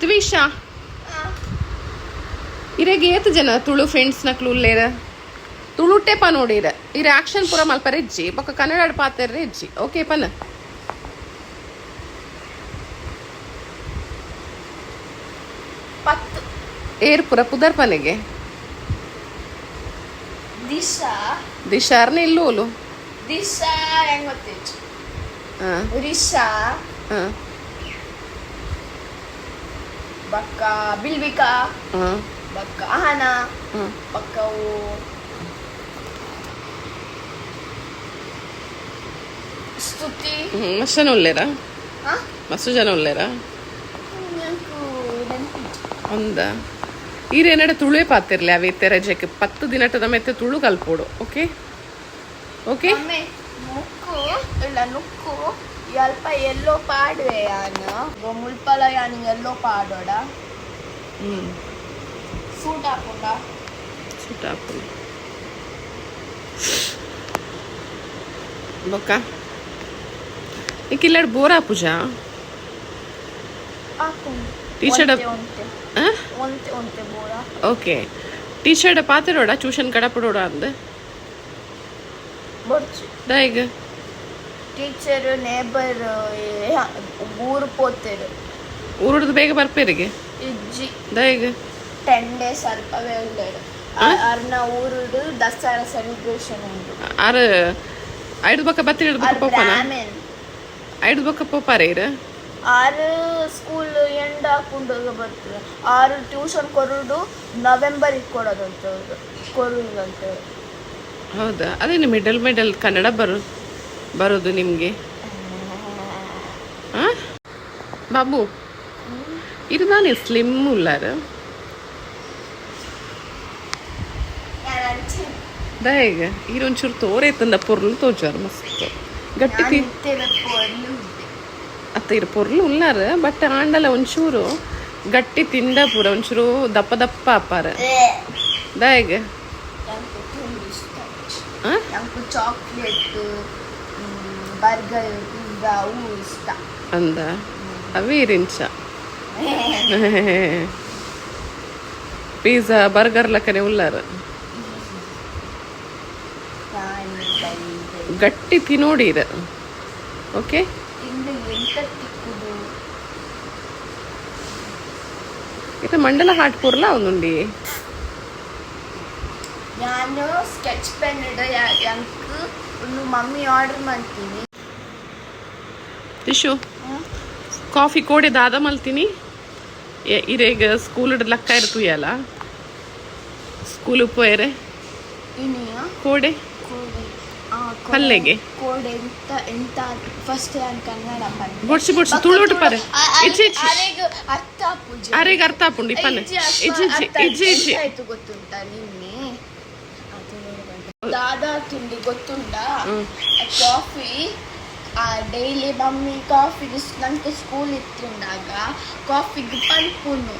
ತ್ವಿಷಾ ಇರೆಗೆ ಏತ್ ಜನ? ತುಳು ಫ್ರೆಂಡ್ಸ್ ನಕ್ಲು ಉಲ್ಲೇರ ತುಳುಟೆ ಪ ನೋಡಿರ ಇರ. ಆಕ್ಷನ್ ಪೂರ ಮಲ್ಪರ ಇಜ್ಜಿ. ಬೊಕ್ಕ ಕನ್ನಡ ಪಾತ್ರ ಇಜ್ಜಿ. ಓಕೆ ಪನ ಏರ್ ಪುರ ಪುದರ್ ಪನೆಗೆ. ದಿಶಾ. ದಿಶಾರ್ನ ಇಲ್ಲೂಲು ದಿಶಾ ಹೆಂಗ್ ಗೊತ್ತಿತ್ತು ಹಾ. ರಿಷಾ ಹಾ ಬಕ್ಕ ಬಿಲ್ವಿಕಾ ಹಾ ಬಕ್ಕ ಅಹನ ಹಾ ಬಕ್ಕವು ಸ್ತುತಿ ಹ್ಮ್ ಮಸ್ತ್ ಜನ ಉಲ್ಲೇರ ಹಾ ಮಸ್ತ್ ಜನ ಉಲ್ಲೇರ ನಂಗೂ ನೆನ್ಪಿತ್ತು. ಒಂದ ಈರೇನಡೆ ತುಳುವೆ ಪಾತಿರ್ಲಿ ಅವೆ ತೆರಜಕ್ಕೆ ಪತ್ತು ದಿನಟದ ಮೆತ್ತೆ ತುಳು ಕಲ್ಪೋಡು ಓಕೆ ಓಕೆ ಒಮ್ಮೆ ಮುಕ್ಕು ಇಲ್ಲ ನುಕ್ಕು ಅಲ್ಪ ಎಲ್ಲೋ ಪಾಡುವೆ ಯಾನು ಮುಲ್ಪಲ ಯಾನು ಎಲ್ಲೋ ಪಾಡೋಡ ಹ್ಮ್ ಸೂಟ್ ಹಾಕೊಂಡ ಸುಟಾಪು ಬೊಕ್ಕ ಇಕ್ಕಿಲ್ಲಾಡ್ ಬೋರಾ ಪೂಜಾ ಹಾಕೊಂಡು T-shirt ಒಂತೆ ಒಂತೆ ಆ ಒಂತೆ ಒಂತೆ ಬೋಡ ಟೀಚರ್ ನೇಬರ್ ಊರು ಪೋತೆರು. ಊರುಡ್ದು ಬೇಗ ಬರ್ಪೇರಿಗೆ ಇಜ್ಜಿ. ದೈಗ ಟೆನ್ ಡೇಸ್ ಅಲ್ಪವೇ ಉಳ್ಳೇರು ಅರ್ನ ಊರುಡು ದಸರಾ ಸೆಲೆಬ್ರೇಷನ್ ಉಂಟು. ಆರು ಐದು ಬಕ್ಕ ಬತ್ತಿರ ಬೊಕ್ಕ ಪೋಪನ? ಐದು ಬಕ್ಕ ಪೋಪಾರೆ ಇರ? ಆರು ಸ್ಕೂಲ್ ಎಂಡ್ ಹಾಕೊಂಡು ಬರ್ತದೆ. ಆರು ಟ್ಯೂಷನ್ ಕೊರುಡು ನವೆಂಬರ್ ಕೊಡೋದಂತ ಕೊರುದಂತ ಹೌದಾ? ಅದೇನು ಮಿಡಲ್ ಮಿಡಲ್ ಕನ್ನಡ ಬರೋ ಬರೋದು ನಿಮಗೆ? ಆ? ಬಾಬು ಇದು ನಾನು ಸ್ಲಿಮ್ ಉಲ್ಲಾರ ಒಂಚೂರು ತೋರೈತಂದ ಪೊರ್ಲು ತೋಜಾರ ಮಸ್ತ್. ಗಟ್ಟಿ ಅತ್ತ ಇರು ಪೊರ್ಲು ಉಲ್ಲಾರ ಬಟ್ ಆಂಡಲ ಒಂಚೂರು ಗಟ್ಟಿ ತಿಂದ ಪೂರ ಒಂಚೂರು ದಪ್ಪ ದಪ್ಪ ಅಪ್ಪಾರ. ನಂಗೆ ಚಾಕ್ಲೇಟ್ ಬರ್ಗರ್ ಪಿಜ್ಜಾ ಅವು ಇಷ್ಟ. ಅಂದ? ಅವಿರಿಂಚ ಪಿಜ್ಜಾ ಬರ್ಗರ್ ಲಕ್ಕನೆ ಉಲ್ಲಾರ ಗಟ್ಟಿ ತಿನ್ನೋಡಿರ. ಓಕೆ ಇದು ಮಂಡಲ ಹಾಟ್ ಪೂರ್ಲ ಅವನುಂಡಿ ನಾನು ಸ್ಕೆಚ್ ಪೆನ್ ಇಡ ಯಂಕ್. ಒಂದು ಮಮ್ಮಿ ಆರ್ಡರ್ ಮಾಡ್ತೀನಿ. ಟಿಶು ಕಾಫಿ ಕೋಡೆ ದಾದ ಮಲ್ತೀನಿ. ಇರೇಗ ಸ್ಕೂಲ್ ಲಕ್ಕ ಇರ್ತುಯಲ್ಲ ಸ್ಕೂಲ್ ಪೋಯರೆ ಕೋಡೆ? ಪಲ್ಲೆಗೆ? ಕೋಡೆ ಎಂತ ಎಂತ ಫಸ್ಟ್ ನಾನು ಕನ್ನಡ ಪಲ್ಲೆ ಬೊಡ್ಸಿ ಬೊಡ್ಸಿ ತುಳುಟು ಪರೆ. ಇಜ್ಜಿ ಅರೆಗ ಅರ್ಥ ಪಲ್ಲೆ ಆಪುಂಡು ಇಪ್ಪನೆ ಇಜ್ಜಿ ಇಜ್ಜಿ ಇಜ್ಜಿ ಗೊತ್ತುಂಟಾ ನಿನ್ನೆ. ದಾದಾ ತಿಂಡಿ ಗೊತ್ತುಂಟಾ ಹ್ಮ್. ಕಾಫಿ ಡೈಲಿ ಮಮ್ಮಿ ಕಾಫಿ ನಂಗೆ ಸ್ಕೂಲ್ ಇತ್ತಿಂದಾಗ ಕಾಫಿಗೆ ಪಲ್ಪುನು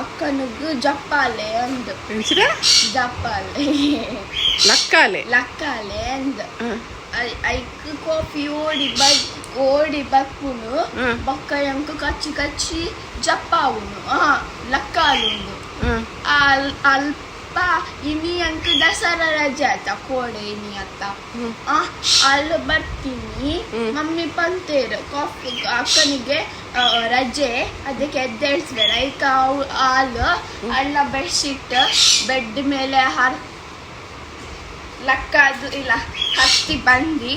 ಅಕ್ಕನಿಗೆ ಜಪ್ಪಾಲೆ ಅಂದು ಎನ್ಸಿರ ಜಪ್ಪಾಲೆ ಲಕ್ಕಾಲೆ ಲಕ್ಕಾಲೆ ಅಂದ ಹ. ಐಕ್ ಕಾಫಿ ಓಡಿ ಬದ್ ಓಡಿ ಬಪ್ಪುನು ಹ್ಮ್. ಬಕ್ಕ ಎಂಕ ಕಚ್ಚಿ ಕಚ್ಚಿ ಜಪ್ಪಾವುನು ಆ ಲಕ್ಕಾಲುಂಡು ಹ. ಅಲ್ ಅಲ್ಪ ಇನಿ ಅಂಕ ದಸರಾ ರಜೆ ಆಯ್ತಾ? ಕೋಡೆ ಇನಿ ಅತ್ತ ಹ್ಮ್. ಆ ಅಲ್ಲಿ ಬರ್ತೀನಿ. ಮಮ್ಮಿ ಪಂತೇರ್ ಕಾಫಿ ಅಕ್ಕನಿಗೆ ರಜೆ. ಅದಕ್ಕೆ ಎದ್ದೇಳ್ಸ್ಬೇಡ. ಈಗ ಅವ್ ಹಾಲು ಅಲ್ಲ ಬೆಡ್ಶೀಟ್ ಬೆಡ್ ಮೇಲೆ ಹರ್ ಲಕ್ಕದು ಇಲ್ಲ ಹತ್ತಿ ಬಂದಿ.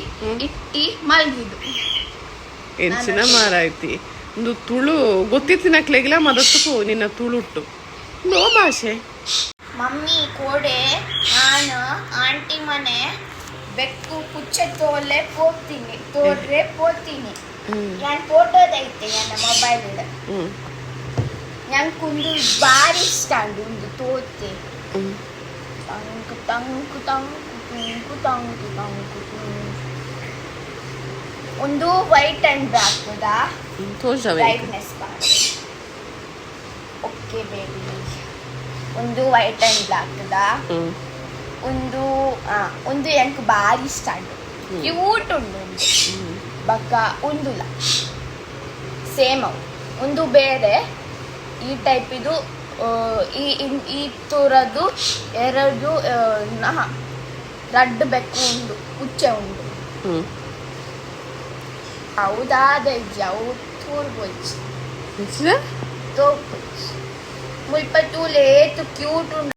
ಇಟ್ಟಿ ಮಲಗಿದು ಎಂಚಿನ ಮಾರಾಯ್ತಿ ಒಂದು ತುಳು ಗೊತ್ತಿತ್ತಿನ ಕ್ಲೇಗಿಲ್ಲ ಮದಸ್ತಕ್ಕೂ ನಿನ್ನ ತುಳುಟ್ಟು. ನೋ ಭಾಷೆ ಮಮ್ಮಿ ಕೋಡೆ ನಾನು ಆಂಟಿ ಮನೆ ಬೆಕ್ಕು ಕುಚ್ಚ ತೋಲೆ ಹೋಗ್ತೀನಿ ತೋಡ್ರೆ ಪೋತೀನಿ ಹ್ಮ್. ನಾನು ಫೋಟೋದೈತೆ ನನ್ನ ಮೊಬೈಲ್ ಹ್ಮ್. ಕುಂದು ಭಾರಿ ಇಷ್ಟ ಅಂದು ಒಂದು ತೋತೆ. ತಂಕು ತಂಕು ತಂಕು ತುಂಕು ತಂಕು ತಂಕು. ಒಂದು ವೈಟ್ ಅಂಡ್ ಬ್ಲಾಕ್ ತೋರ್ಸವೆ ಬ್ರೈಟ್ನೆಸ್ ಮಾಡಿ ಓಕೆ ಬೇಬಿ ಒಂದು ವೈಟ್ ಅಂಡ್ ಬ್ಲಾಕ್ ಅದ ಒಂದು ಆ, ಒಂದು ಎಂಕ್ ಬಾರಿ ಇಷ್ಟ ಉಂಡು ಕ್ಯೂಟ್ ಉಂಡು ಬಕ್ಕ ಒಂದು ಉಂದುಲ ಸೇಮ್ ಅವು. ಒಂದು ಬೇರೆ ಈ ಟೈಪ್ ಇದು ಈ ಇನ್- ಈ ತೂರದ್ದು ಎರಡು ರಡ್ ಬೆಕ್ಕು ಉಂಡು ಉಚ್ಚೆ ಉಂಡು ಹ್ಮ್. ಹೌದಾದ ಅವು ತೂರ್ ಬೋಲ್ಚಿ ಮುಲ್ಪ ತೂಲೇತು ಕ್ಯೂಟ್ ಉಂಡು